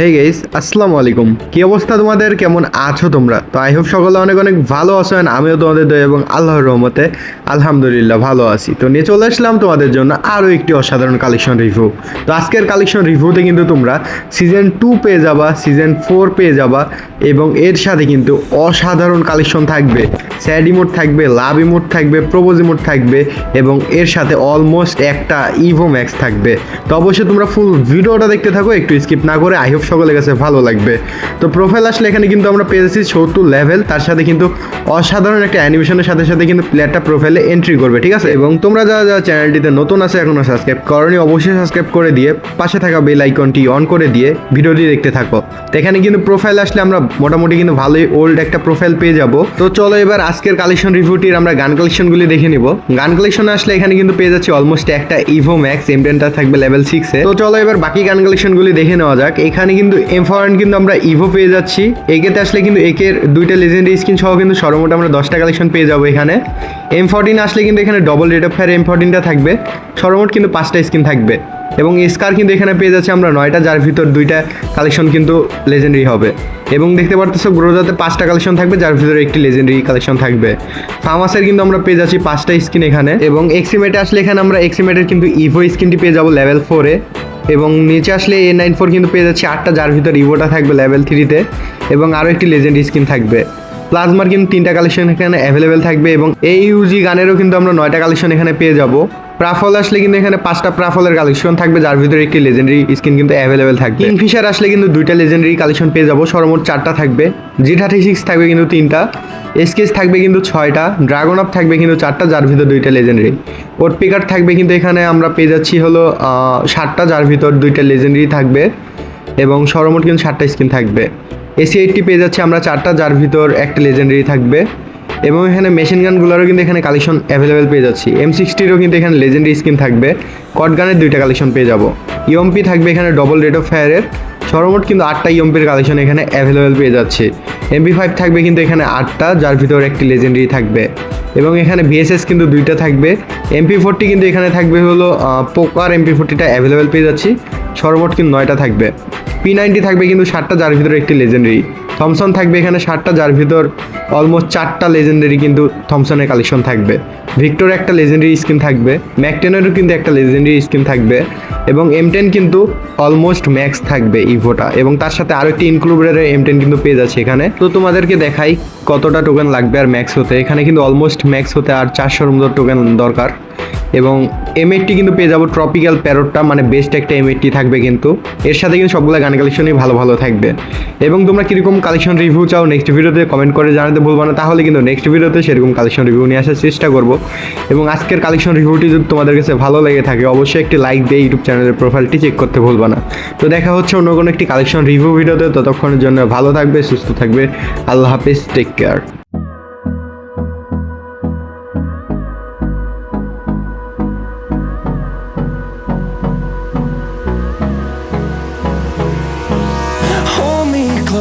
Hey guys আসসালামু আলাইকুম। কি অবস্থা তোমাদের? কেমন আছো তোমরা? তো আই হোপ সকলে অনেক অনেক ভালো আছো and আমিও তোমাদের দয়া এবং আল্লাহর রহমতে আলহামদুলিল্লাহ ভালো আছি। তো নিয়ে চলে আসলাম তোমাদের জন্য আরও একটি অসাধারণ কালেকশন রিভিউ তো আজকের কালেকশন রিভিউতে কিন্তু তোমরা সিজন টু পেয়ে যাবা সিজন ফোর পেয়ে যাবা এবং এর সাথে কিন্তু অসাধারণ কালেকশন থাকবে। স্যাড ইমোট থাকবে লাভ ইমোট থাকবে প্রপোজ ইমোট থাকবে এবং এর সাথে অলমোস্ট একটা ইভো ম্যাক্স থাকবে। তো অবশ্যই তোমরা ফুল ভিডিওটা দেখতে থাকো, একটু স্কিপ না করে আই হোপ সকলের কাছে ভালো লাগবে। তো প্রোফাইল আসলে এখানে কিন্তু আমরা পেয়েছি সত্তর লেভেল তার সাথে কিন্তু অসাধারণ একটা অ্যানিমেশনের সাথে সাথে কিন্তু প্লেয়ারটা প্রোফাইলে এন্ট্রি করবে, ঠিক আছে? এবং তোমরা যারা যারা চ্যানেলটিতে নতুন আছে এখনও সাবস্ক্রাইব করনি, অবশ্যই সাবস্ক্রাইব করে দিয়ে পাশে থাকা বেল আইকনটি অন করে দিয়ে ভিডিওটি দেখতে থাকো। তো এখানে কিন্তু প্রোফাইল আসলে আমরা মোটামুটি কিন্তু ভালোই ওল্ড একটা প্রোফাইল পেয়ে যাব। তো চলো এবার আজকের কালেকশন রিভিউটির আমরা গান কালেকশনগুলি দেখে নিব। গান কালেকশনে আসলে এখানে কিন্তু পেয়ে যাচ্ছি অলমোস্ট একটা ইভো ম্যাক্স এমটেনটা থাকবে লেভেল সিক্সে তো চলো এবার বাকি গান কালেকশনগুলি দেখে নেওয়া যাক। এখানে কিন্তু এম ফরেন কিন্তু আমরা ইভো পেয়ে যাচ্ছি। একেতে আসলে কিন্তু একের দুইটা লেজেন্ডারি স্কিন সহ কিন্তু সর্বমোট আমরা দশটা কালেকশন পেয়ে যাব এখানে। এম ফোরটিন আসলে কিন্তু এখানে double rate of fire M ফোরটিনটা থাকবে। সর্বমোট কিন্তু পাঁচটা স্কিন থাকবে। এবং স্কার কিন্তু এখানে পেয়ে যাচ্ছে আমরা নয়টা, যার ভিতর দুইটা কালেকশন কিন্তু লেজেন্ডারি হবে। এবং দেখতে পারতেছো গ্রোজাতে পাঁচটা কালেকশন থাকবে, যার ভিতরে একটি লেজেন্ডারি কালেকশন থাকবে। ফার্মাসের কিন্তু আমরা পেয়ে যাচ্ছি পাঁচটা স্কিন এখানে। এবং এক্সিমেটে আসলে এখানে আমরা এক্সিমেটের কিন্তু ইভো স্কিনটি পেয়ে যাব লেভেল ফোরে এবং নিচে আসলে এ নাইন ফোর কিন্তু পেয়ে যাচ্ছি আটটা, যার ভিতর ইভোটা থাকবে লেভেল থ্রিতে এবং আরও একটি লেজেন্ড স্কিন থাকবে। প্লাজমার কিন্তু তিনটা কালেকশন এখানে অ্যাভেলেবেল থাকবে এবং এই ইউজি গানেরও কিন্তু আমরা নয়টা কালেকশন এখানে পেয়ে যাব। প্রাফল আসলে কিন্তু এখানে পাঁচটা প্রাফলের কালেকশন থাকবে, যার ভিতরে একটি লেজেন্ডারি স্কিন কিন্তু অ্যাভেলেবেল থাকবে। কিংফিশার আসলে কিন্তু দুইটা লেজেন্ডারি কালেকশন পেয়ে যাব, সর্বমোট চারটা থাকবে। জি থার্টি সিক্স থাকবে কিন্তু তিনটা এসকেস থাকবে কিন্তু ছয়টা ড্রাগন আপ থাকবে কিন্তু চারটা, যার ভিতর দুইটা লেজেন্ডারি ওট পিকার থাকবে কিন্তু এখানে আমরা পেয়ে যাচ্ছি হলো সাতটা, যার ভিতর দুইটা লেজেন্ডারি থাকবে এবং সর্বমোট কিন্তু সাতটা স্কিন থাকবে। এসি এইটটি পেয়ে যাচ্ছে আমরা চারটা, যার ভিতর একটা লেজেন্ডারি থাকবে। এবং এখানে মেশিন গানগুলোরও কিন্তু এখানে কালেকশন অ্যাভেলেবেল পেয়ে যাচ্ছি। এম সিক্সটিরও কিন্তু এখানে লেজেন্ডারি স্কিন থাকবে। কট গানের দুইটা কালেকশন পেয়ে যাব। ইএমপি থাকবে এখানে ডবল রেট অফ ফায়ারের সর্বমোট কিন্তু আটটা ইএমপির কালেকশন এখানে অ্যাভেলেবেল পেয়ে যাচ্ছে। এমপি ফাইভ থাকবে কিন্তু এখানে আটটা, যার ভিতর একটি লেজেন্ডারি থাকবে। এবং এখানে ভিএসএস কিন্তু দুইটা থাকবে। এমপি ফোরটি কিন্তু এখানে থাকবে হলো পোকার এমপি ফোরটিটা অ্যাভেলেবেল পেয়ে যাচ্ছি। সর্বমোট কিন্তু নয়টা থাকবে। পি নাইনটি থাকবে কিন্তু ষাটটা যার ভিতরে একটি লেজেন্ডারি থমসন থাকবে এখানে ষাটটা যার ভিতর অলমোস্ট চারটা লেজেন্ডারি কিন্তু থমসনের কালেকশন থাকবে। ভিক্টোর একটা লেজেন্ডারি স্কিন থাকবে ম্যাকটেনেরও কিন্তু একটা লেজেন্ডারি স্কিন থাকবে এবং এম টেন কিন্তু অলমোস্ট ম্যাক্স থাকবে ইভোটা এবং তার সাথে আরও একটি ইনক্লুডেড এম টেন কিন্তু পেয়ে যাচ্ছে এখানে। তো তোমাদেরকে দেখাই কতটা টোকেন লাগবে আর ম্যাক্স হতে। এখানে কিন্তু অলমোস্ট ম্যাক্স হতে আর চারশোর মতো টোকেন দরকার। এবং এম এইটটি কিন্তু পেয়ে যাব ট্রপিক্যাল প্যারোটটা মানে বেস্ট একটা এম এইটটি থাকবে কিন্তু। এর সাথে কিন্তু সবগুলো গান কালেকশনই ভালো ভালো থাকবে। এবং তোমরা কীরকম কালেকশন রিভিউ চাও নেক্সট ভিডিওতে কমেন্ট করে জানাতে ভুলবো না, তাহলে কিন্তু নেক্সট ভিডিওতে সেরকম কালেকশন রিভিউ নিয়ে আসার চেষ্টা করব। এবং আজকের কালেকশন রিভিউটি যদি তোমাদের কাছে ভালো লেগে থাকে, অবশ্যই একটি লাইক দিয়ে ইউটিউব চ্যানেলের প্রোফাইলটি চেক করতে ভুলবা না। তো দেখা হচ্ছে অন্য কোনো একটি কালেকশন রিভিউ ভিডিওতে ততক্ষণের জন্য ভালো থাকবে, সুস্থ থাকবে, আল্লাহ হাফিজ take care